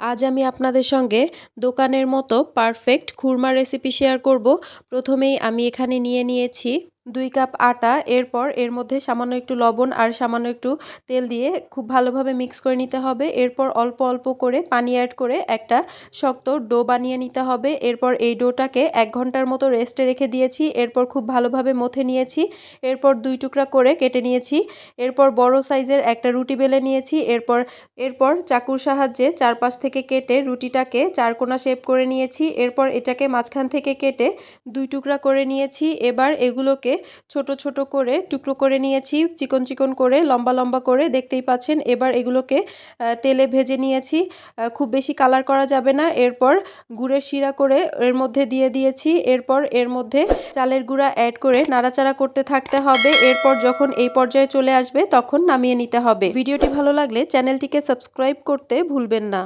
আজ আমি আপনাদের সঙ্গে দোকানের মতো পারফেক্ট খুরমা রেসিপি শেয়ার করব। প্রথমেই আমি এখানে নিয়ে নিয়েছি দুই কাপ আটা, এরপর এর মধ্যে সামান্য একটু লবণ আর সামান্য একটু তেল দিয়ে খুব ভালোভাবে মিক্স করে নিতে হবে। এরপর অল্প অল্প করে পানি অ্যাড করে একটা শক্ত ডো বানিয়ে নিতে হবে। এরপর এই ডোটাকে এক ঘণ্টার মতো রেস্টে রেখে দিয়েছি। এরপর খুব ভালোভাবে মথে নিয়েছি। এরপর দুই টুকরা করে কেটে নিয়েছি। এরপর বড় সাইজের একটা রুটি বেলে নিয়েছি। এরপর এরপর চাকুর সাহায্যে চারপাশ থেকে কেটে রুটিটাকে চারকোনা শেপ করে নিয়েছি। এরপর এটাকে মাঝখান থেকে কেটে দুই টুকরা করে নিয়েছি। এবার এগুলোকে ছোট ছোট করে টুকরো করে নিয়েছি, চিকন চিকন করে, লম্বা লম্বা করে। দেখতেই পাচ্ছেন, এবার এগুলোকে তেলে ভেজে নিয়েছি। খুব বেশি কালার করা যাবে না। এরপর গুড়ের শিরা করে এর মধ্যে দিয়ে দিয়েছি। এরপর এর মধ্যে চালের গুঁড়া অ্যাড করে নাড়াচাড়া করতে থাকতে হবে। এরপর যখন এই পর্যায়ে চলে আসবে, তখন নামিয়ে নিতে হবে। ভিডিওটি ভালো লাগলে চ্যানেলটিকে সাবস্ক্রাইব করতে ভুলবেন না।